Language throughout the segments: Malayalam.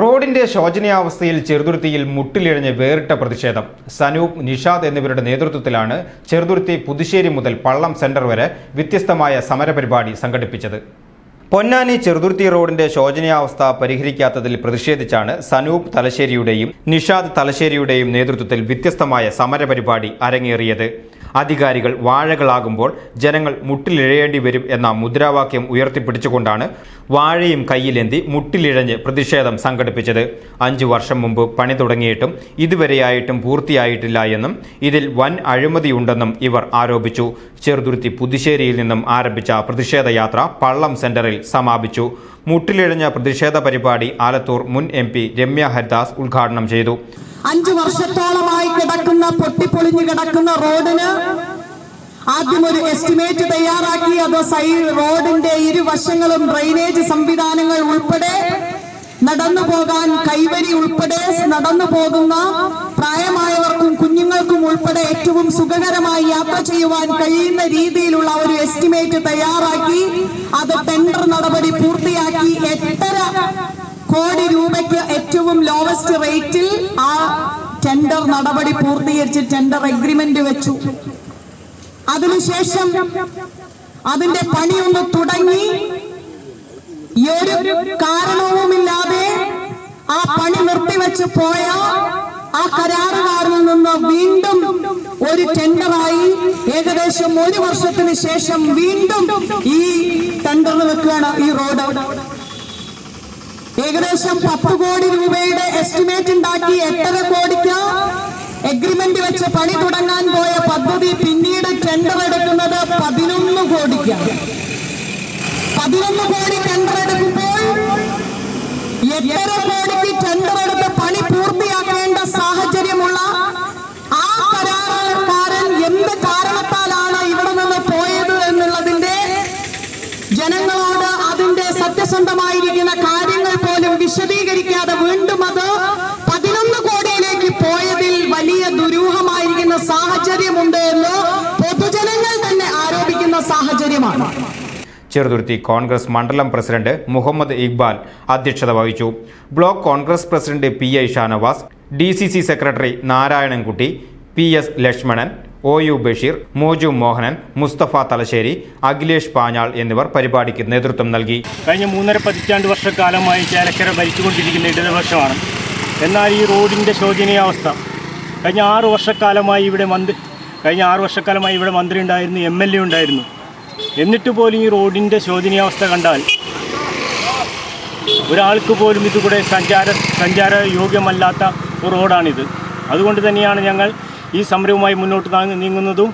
റോഡിന്റെ ശോചനീയാവസ്ഥയിൽ ചെറുതുരുത്തിയിൽ മുട്ടിലിഴഞ്ഞ് വേറിട്ട പ്രതിഷേധം. സനൂപ് നിഷാദ് എന്നിവരുടെ നേതൃത്വത്തിലാണ് ചെറുതുരുത്തി പുതുശ്ശേരി മുതൽ പള്ളം സെന്റർ വരെ വ്യത്യസ്തമായ സമരപരിപാടി സംഘടിപ്പിച്ചത്. പൊന്നാനി ചെറുതുരുത്തി റോഡിന്റെ ശോചനീയാവസ്ഥ പരിഹരിക്കാത്തതിൽ പ്രതിഷേധിച്ചാണ് സനൂപ് തലശ്ശേരിയുടെയും നിഷാദ് തലശ്ശേരിയുടെയും നേതൃത്വത്തിൽ വ്യത്യസ്തമായ സമരപരിപാടി അരങ്ങേറിയത്. അധികാരികൾ വാഴകളാകുമ്പോൾ ജനങ്ങൾ മുട്ടിലിഴയേണ്ടി വരും എന്ന മുദ്രാവാക്യം ഉയർത്തിപ്പിടിച്ചുകൊണ്ടാണ് വാഴയും കയ്യിലേന്തി മുട്ടിലിഴഞ്ഞ് പ്രതിഷേധം സംഘടിപ്പിച്ചത്. അഞ്ചു വർഷം മുമ്പ് പണി തുടങ്ങിയിട്ടും ഇതുവരെയായിട്ടും പൂർത്തിയായിട്ടില്ല എന്നും ഇതിൽ വൻ അഴിമതിയുണ്ടെന്നും ഇവർ ആരോപിച്ചു. ചെറുതുരുത്തി പുതുശ്ശേരിയിൽ നിന്നും ആരംഭിച്ച പ്രതിഷേധയാത്ര പള്ളം സെന്ററിൽ സമാപിച്ചു. മുട്ടിലിഴഞ്ഞ പ്രതിഷേധ പരിപാടി ആലത്തൂർ മുൻ എം രമ്യ ഹരിദാസ് ഉദ്ഘാടനം ചെയ്തു. അഞ്ചു വർഷത്തോളമായി കിടക്കുന്ന പൊട്ടിപ്പൊളിഞ്ഞു കിടക്കുന്ന റോഡിന് ആദ്യം ഒരു എസ്റ്റിമേറ്റ് തയ്യാറാക്കി അത് സൈ റോഡിന്റെ ഇരുവശങ്ങളും ഡ്രെയിനേജ് സംവിധാനങ്ങൾ ഉൾപ്പെടെ നടന്നു പോകാൻ കൈവരി ഉൾപ്പെടെ നടന്നു പോകുന്ന പ്രായമായവർക്കും കുഞ്ഞുങ്ങൾക്കും ഉൾപ്പെടെ ഏറ്റവും സുഖകരമായി യാത്ര ചെയ്യുവാൻ കഴിയുന്ന രീതിയിലുള്ള ഒരു എസ്റ്റിമേറ്റ് തയ്യാറാക്കി അത് ടെൻഡർ നടപടി കോടി രൂപയ്ക്ക് ഏറ്റവും ലോവസ്റ്റ് റേറ്റിൽ ആ ടെൻഡർ നടപടി പൂർത്തീകരിച്ച് ടെൻഡർ അഗ്രിമെന്റ് വെച്ചു. അതിനുശേഷം അതിന്റെ പണി ഒന്ന് തുടങ്ങി ഒരു കാരണവുമില്ലാതെ ആ പണി നിർത്തിവെച്ച് പോയ ആ കരാറുകാരിൽ നിന്ന് വീണ്ടും ഒരു ടെൻഡറായി ഏകദേശം ഒരു വർഷത്തിന് ശേഷം വീണ്ടും ഈ ടെൻഡർ വെക്കുകയാണ് ഈ റോഡ് ഏകദേശം പത്ത് കോടി രൂപയുടെ എസ്റ്റിമേറ്റ് ഉണ്ടാക്കി എട്ടര കോടിക്ക് എഗ്രിമെന്റ് വെച്ച് പണി തുടങ്ങാൻ പോയ പദ്ധതി പിന്നീട് ടെൻഡർ എടുക്കുന്നത് പതിനൊന്ന് കോടിക്കാണ്. പതിനൊന്ന് കോടി ടെൻഡർ എടുക്കുമ്പോൾ എട്ടര കോടിക്ക് ടെൻഡർ എടുത്ത് പണി പൂർത്തിയാക്കേണ്ട സാഹചര്യമുള്ള ആ കരാറുകാരൻ എന്ത് കാരണത്താലാണ് ഇവിടെ നിന്ന് പോയത് എന്നുള്ളതിന്റെ ജനങ്ങളോട് സത്യസന്ധമായിരിക്കുന്ന കാര്യങ്ങൾ പോലും വിശദീകരിക്കാതെ വീണ്ടും അത് പതിനൊന്ന് കോടിയിലേക്ക് പോയതിൽ വലിയ ദുരൂഹമായിരിക്കുന്ന സാഹചര്യമുണ്ട് എന്ന് പൊതുജനങ്ങൾ തന്നെ ആരോപിക്കുന്ന സാഹചര്യമാണ്. ചെറുതുരുത്തി കോൺഗ്രസ് മണ്ഡലം പ്രസിഡന്റ് മുഹമ്മദ് ഇക്ബാൽ അധ്യക്ഷത വഹിച്ചു. Block Congress president P I Shanavas D C C secretary Narayanankutty P S Lakshmanan O U Basheer Moju Mohanan Mustafa Thalassery Akhilesh Panjal എന്നിവർ പരിപാടിക്ക് നേതൃത്വം നൽകി. കഴിഞ്ഞ മൂന്നര പതിറ്റാണ്ട് വർഷക്കാലമായി ചേലക്കര ഭരിച്ചുകൊണ്ടിരിക്കുന്ന ഇടതുപക്ഷമാണ്. എന്നാൽ ഈ റോഡിന്റെ ശോചനീയാവസ്ഥ കഴിഞ്ഞ ആറ് വർഷക്കാലമായി ഇവിടെ മന്ത്രി കഴിഞ്ഞ ആറ് വർഷക്കാലമായി ഇവിടെ മന്ത്രി ഉണ്ടായിരുന്നു എം എൽ എ ഉണ്ടായിരുന്നു. എന്നിട്ട് പോലും ഈ റോഡിന്റെ ശോചനീയാവസ്ഥ കണ്ടാൽ ഒരാൾക്ക് പോലും ഇതുകൂടെ സഞ്ചാര സഞ്ചാര യോഗ്യമല്ലാത്ത റോഡാണിത്. അതുകൊണ്ട് തന്നെയാണ് ഞങ്ങൾ ഈ സമരവുമായി മുന്നോട്ട് നീങ്ങുന്നതും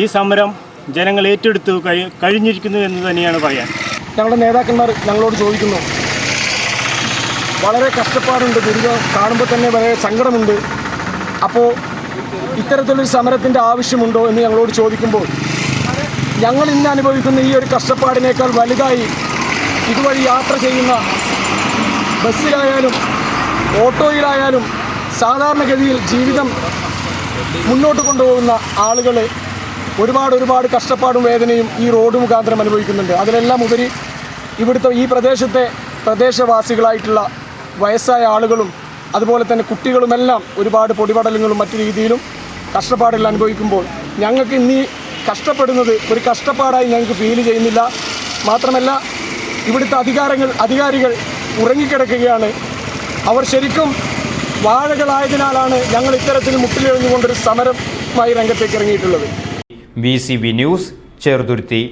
ഈ സമരം ജനങ്ങൾ ഏറ്റെടുത്ത് കഴി കഴിഞ്ഞിരിക്കുന്നു എന്ന് തന്നെയാണ് പറയാൻ. ഞങ്ങളുടെ നേതാക്കന്മാർ ഞങ്ങളോട് ചോദിക്കുന്നു വളരെ കഷ്ടപ്പാടുണ്ട് ദുരിതം കാണുമ്പോൾ തന്നെ വളരെ സങ്കടമുണ്ട്. അപ്പോൾ ഇത്തരത്തിലൊരു സമരത്തിന്റെ ആവശ്യമുണ്ടോ എന്ന് ഞങ്ങളോട് ചോദിക്കുമ്പോൾ ഞങ്ങൾ ഇന്ന് അനുഭവിക്കുന്ന ഈ ഒരു കഷ്ടപ്പാടിനേക്കാൾ വലുതായി ഇതുവഴി യാത്ര ചെയ്യുന്ന ബസ്സിലായാലും ഓട്ടോയിലായാലും സാധാരണഗതിയിൽ ജീവിതം മുന്നോട്ട് കൊണ്ടുപോകുന്ന ആളുകൾ ഒരുപാട് ഒരുപാട് കഷ്ടപ്പാടും വേദനയും ഈ റോഡ് മുഖാന്തരം അനുഭവിക്കുന്നുണ്ട്. അതിലെല്ലാം ഉപരി ഇവിടുത്തെ ഈ പ്രദേശത്തെ പ്രദേശവാസികളായിട്ടുള്ള വയസ്സായ ആളുകളും അതുപോലെ തന്നെ കുട്ടികളുമെല്ലാം ഒരുപാട് പൊടിപടലങ്ങളും മറ്റു രീതിയിലും കഷ്ടപ്പാടുകൾ അനുഭവിക്കുമ്പോൾ ഞങ്ങൾക്ക് ഇന്നീ കഷ്ടപ്പെടുന്നത് ഒരു കഷ്ടപ്പാടായി ഞങ്ങൾക്ക് ഫീൽ ചെയ്യുന്നില്ല. മാത്രമല്ല ഇവിടുത്തെ അധികാരങ്ങൾ അധികാരികൾ ഉറങ്ങിക്കിടക്കുകയാണ്. അവർ ശരിക്കും വാഴകളായതിനാലാണ് ഞങ്ങൾ ഇത്തരത്തിൽ മുട്ടിലെഴുന്നുകൊണ്ടൊരു സമരമായി രംഗത്തേക്ക് ഇറങ്ങിയിട്ടുള്ളത്. V news Cheruthuruthy.